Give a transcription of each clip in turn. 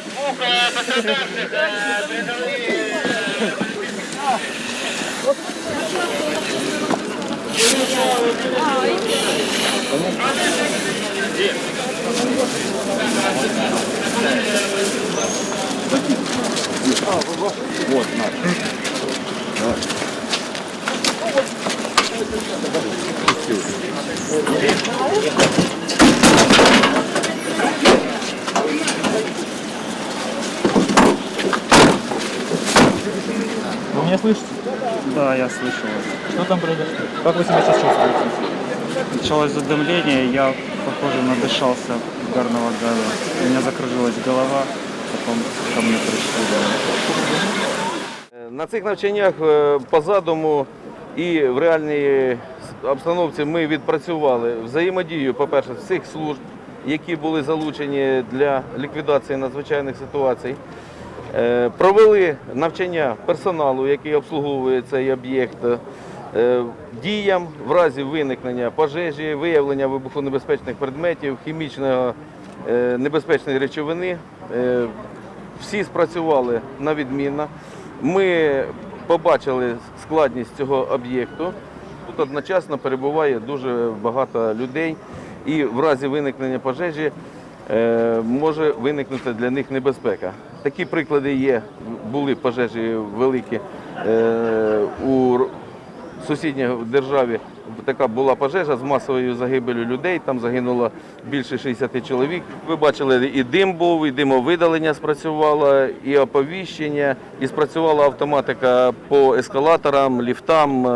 двух пострадавших передали... Вот, на. Давай. Спасибо. меня слышите? Да, я слышал. Что там произошло? Как вы себя сейчас чувствуете? Началось задымление, я, похоже, надышался угарного газа. У меня закружилась голова, потом ко мне пришли. На цих навчаннях е, по задуму і в реальній обстановці ми відпрацювали взаємодію, по-перше, всіх служб, які були залучені для ліквідації надзвичайних ситуацій. Е, Провели навчання персоналу, який обслуговує цей об'єкт, е, діям в разі виникнення пожежі, виявлення вибухонебезпечних предметів, хімічної е, небезпечної речовини. Всі спрацювали на відмінно. Ми побачили складність цього об'єкту. Тут одночасно перебуває дуже багато людей, і в разі виникнення пожежі може виникнути для них небезпека. Такі приклади є. Були пожежі великі е, у сусідній державі. Така була пожежа з масовою загибелью людей. Там загинуло більше 60 чоловік. Ви бачили, і дим був, і димовидалення спрацювало, і оповіщення, і спрацювала автоматика по ескалаторам, ліфтам, е,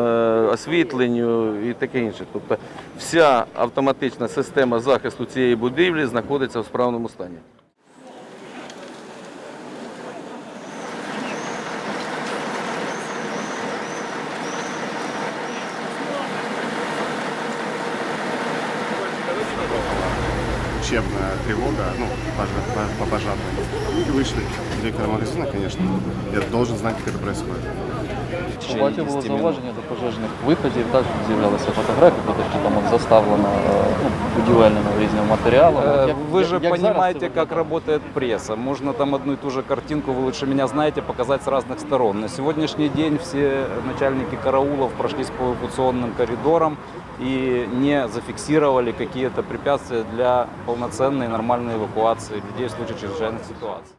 освітленню і таке інше. Тобто вся автоматична система захисту цієї будівлі знаходиться в справному стані. учебная тревога, ну, пожар- по, по пожарной. И вышли. Директор магазина, конечно, я должен знать, как это происходит. У багатьох було зауваження до пожежних виходів, так з'являлися фотографії, про те, що там от заставлено е, ну, будівельними різними матеріалами. Э, Як- Вы як- же як зараз понимаете, це как виглядає? работает пресса. Можно там одну и ту же картинку, вы лучше меня знаете, показать с разных сторон. На сегодняшний день все начальники караулов прошлись по эвакуационным коридорам и не зафиксировали какие-то препятствия для полноценной нормальной эвакуации людей в случае чрезвычайных ситуаций.